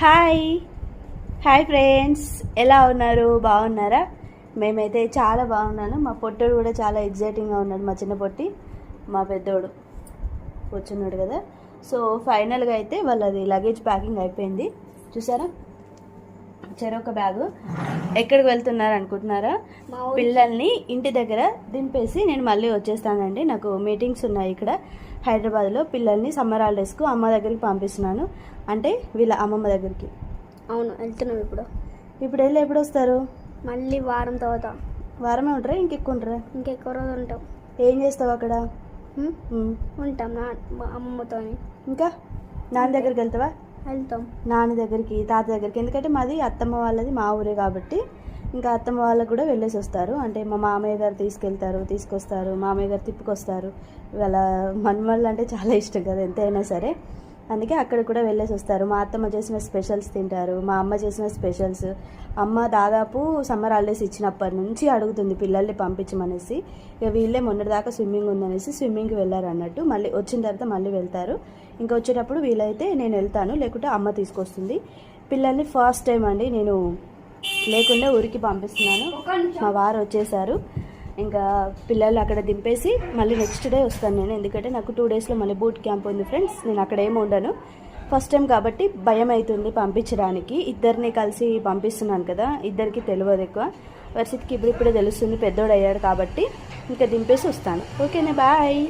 Hi hi friends ఎలా ఉన్నారు? బాగున్నారా? మేమైతే చాలా బాగున్నాను. మా పొట్టోడు కూడా చాలా ఎగ్జైటింగ్గా ఉన్నాడు మా చిన్న పొట్టి. మా పెద్దోడు కూర్చున్నాడు కదా. సో ఫైనల్గా అయితే వాళ్ళది లగేజ్ ప్యాకింగ్ అయిపోయింది. చూసారా? చెరొక బ్యాగు. ఎక్కడికి వెళ్తున్నారు అనుకుంటున్నారా. పిల్లల్ని ఇంటి దగ్గర దింపేసి నేను మళ్ళీ వచ్చేస్తానండి. నాకు మీటింగ్స్ ఉన్నాయి ఇక్కడ హైదరాబాద్లో. పిల్లల్ని సమ్మర్ హాలిడేస్కు అమ్మ దగ్గరికి పంపిస్తున్నాను. అంటే వీళ్ళ అమ్మమ్మ దగ్గరికి. అవును వెళ్తున్నాం ఇప్పుడు. ఇప్పుడు వెళ్ళి ఎప్పుడు వస్తారు? మళ్ళీ వారం తర్వాత. వారమే ఉంటారా? ఇంకెక్కువ ఉంటారా? ఇంకెక్కువ రోజులు ఉంటాం. ఏం చేస్తావు అక్కడ. ఉంటాం నా మా అమ్మతో ఇంకా? నాన్న దగ్గరికి వెళ్తావా? వెళ్తాం. నాన్న దగ్గరికి తాత దగ్గరికి. ఎందుకంటే మాది అత్తమ్మ వాళ్ళది మా ఊరే కాబట్టి ఇంకా అత్తమ్మ వాళ్ళకు కూడా వెళ్ళేసి వస్తారు. అంటే మా మామయ్య గారు తీసుకెళ్తారు తీసుకొస్తారు మామయ్య గారు తిప్పుకొస్తారు. వాళ్ళ మనమళ్ళు అంటే చాలా ఇష్టం కదా ఎంతైనా సరే. అందుకే అక్కడ కూడా వెళ్ళేసి వస్తారు. మా అత్తమ్మ చేసిన స్పెషల్స్ తింటారు. మా అమ్మ చేసిన స్పెషల్స్ అమ్మ దాదాపు సమ్మర్ హాలిడేస్ ఇచ్చినప్పటి నుంచి అడుగుతుంది పిల్లల్ని పంపించమనేసి ఇక వీళ్ళే మొన్నటిదాకా స్విమ్మింగ్ ఉందనేసి స్విమ్మింగ్కి వెళ్ళారు అన్నట్టు. మళ్ళీ వచ్చిన తర్వాత మళ్ళీ వెళ్తారు. ఇంకా వచ్చేటప్పుడు వీలైతే నేను వెళ్తాను. లేకుంటే అమ్మ తీసుకొస్తుంది. పిల్లల్ని ఫస్ట్ టైం అండి నేను లేకుండా ఊరికి పంపిస్తున్నాను. మా వారు వచ్చేసారు. ఇంకా పిల్లలు అక్కడ దింపేసి మళ్ళీ నెక్స్ట్ డే వస్తాను నేను. ఎందుకంటే నాకు టూ డేస్లో మళ్ళీ బూట్ క్యాంప్ ఉంది ఫ్రెండ్స్ నేను అక్కడ ఏమి ఉండను. ఫస్ట్ టైం కాబట్టి భయం అవుతుంది పంపించడానికి. ఇద్దరిని కలిసి పంపిస్తున్నాను కదా ఇద్దరికి తెలియదు ఎక్కువ. వర్షిత్కి ఇప్పుడు ఇప్పుడే తెలుస్తుంది పెద్దోడు అయ్యాడు కాబట్టి. ఇంకా దింపేసి వస్తాను. ఓకేనా బాయ్